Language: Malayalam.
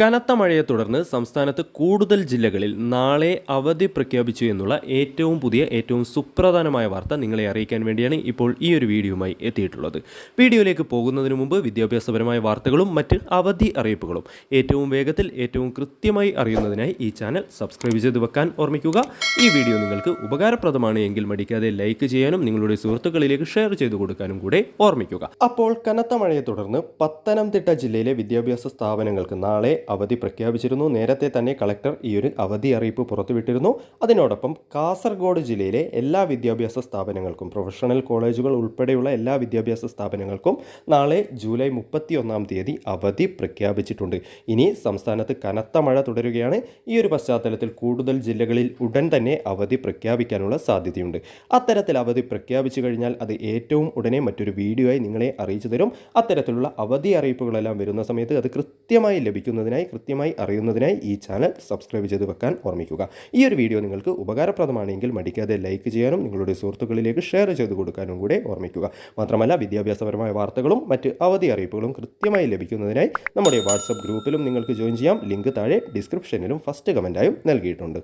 കനത്ത മഴയെ തുടർന്ന് സംസ്ഥാനത്ത് കൂടുതൽ ജില്ലകളിൽ നാളെ അവധി പ്രഖ്യാപിച്ചു എന്നുള്ള ഏറ്റവും പുതിയ ഏറ്റവും സുപ്രധാനമായ വാർത്ത നിങ്ങളെ അറിയിക്കാൻ വേണ്ടിയാണ് ഇപ്പോൾ ഈ ഒരു വീഡിയോയുമായി എത്തിയിട്ടുള്ളത്. വീഡിയോയിലേക്ക് പോകുന്നതിന് മുമ്പ് വിദ്യാഭ്യാസപരമായ വാർത്തകളും മറ്റ് അവധി അറിയിപ്പുകളും ഏറ്റവും വേഗത്തിൽ ഏറ്റവും കൃത്യമായി അറിയുന്നതിനായി ഈ ചാനൽ സബ്സ്ക്രൈബ് ചെയ്ത് വെക്കാൻ ഓർമ്മിക്കുക. ഈ വീഡിയോ നിങ്ങൾക്ക് ഉപകാരപ്രദമാണ് എങ്കിൽ മടിക്കാതെ ലൈക്ക് ചെയ്യാനും നിങ്ങളുടെ സുഹൃത്തുക്കളിലേക്ക് ഷെയർ ചെയ്തു കൊടുക്കാനും കൂടെ ഓർമ്മിക്കുക. അപ്പോൾ കനത്ത മഴയെ തുടർന്ന് പത്തനംതിട്ട ജില്ലയിലെ വിദ്യാഭ്യാസ സ്ഥാപനങ്ങൾക്ക് നാളെ അവധി പ്രഖ്യാപിച്ചിരുന്നു. നേരത്തെ തന്നെ കളക്ടർ ഈ ഒരു അവധി അറിയിപ്പ് പുറത്തുവിട്ടിരുന്നു. അതിനോടൊപ്പം കാസർഗോഡ് ജില്ലയിലെ എല്ലാ വിദ്യാഭ്യാസ സ്ഥാപനങ്ങൾക്കും പ്രൊഫഷണൽ കോളേജുകൾ ഉൾപ്പെടെയുള്ള എല്ലാ വിദ്യാഭ്യാസ സ്ഥാപനങ്ങൾക്കും നാളെ ജൂലൈ മുപ്പത്തി ഒന്നാം തീയതി അവധി പ്രഖ്യാപിച്ചിട്ടുണ്ട്. ഇനി സംസ്ഥാനത്ത് കനത്ത മഴ തുടരുകയാണ്. ഈ ഒരു പശ്ചാത്തലത്തിൽ കൂടുതൽ ജില്ലകളിൽ ഉടൻ തന്നെ അവധി പ്രഖ്യാപിക്കാനുള്ള സാധ്യതയുണ്ട്. അത്തരത്തിൽ അവധി പ്രഖ്യാപിച്ചു കഴിഞ്ഞാൽ അത് ഏറ്റവും ഉടനെ മറ്റൊരു വീഡിയോയായി നിങ്ങളെ അറിയിച്ചു തരും. അത്തരത്തിലുള്ള അവധി അറിയിപ്പുകളെല്ലാം വരുന്ന സമയത്ത് അത് കൃത്യമായി ലഭിക്കുന്നതിനായി കൃത്യമായി അറിയുന്നതിനായി ഈ ചാനൽ സബ്സ്ക്രൈബ് ചെയ്ത് വെക്കാൻ ഓർമ്മിക്കുക. ഈ ഒരു വീഡിയോ നിങ്ങൾക്ക് ഉപകാരപ്രദമാണെങ്കിൽ മടിക്കാതെ ലൈക്ക് ചെയ്യാനും നിങ്ങളുടെ സുഹൃത്തുക്കളിലേക്ക് ഷെയർ ചെയ്ത് കൊടുക്കാനും കൂടെ ഓർമ്മിക്കുക. മാത്രമല്ല വിദ്യാഭ്യാസപരമായ വാർത്തകളും മറ്റ് അവധി അറിയിപ്പുകളും കൃത്യമായി ലഭിക്കുന്നതിനായി നമ്മുടെ വാട്സപ്പ് ഗ്രൂപ്പിലും നിങ്ങൾക്ക് ജോയിൻ ചെയ്യാം. ലിങ്ക് താഴെ ഡിസ്ക്രിപ്ഷനിലും ഫസ്റ്റ് കമന്റായും നൽകിയിട്ടുണ്ട്.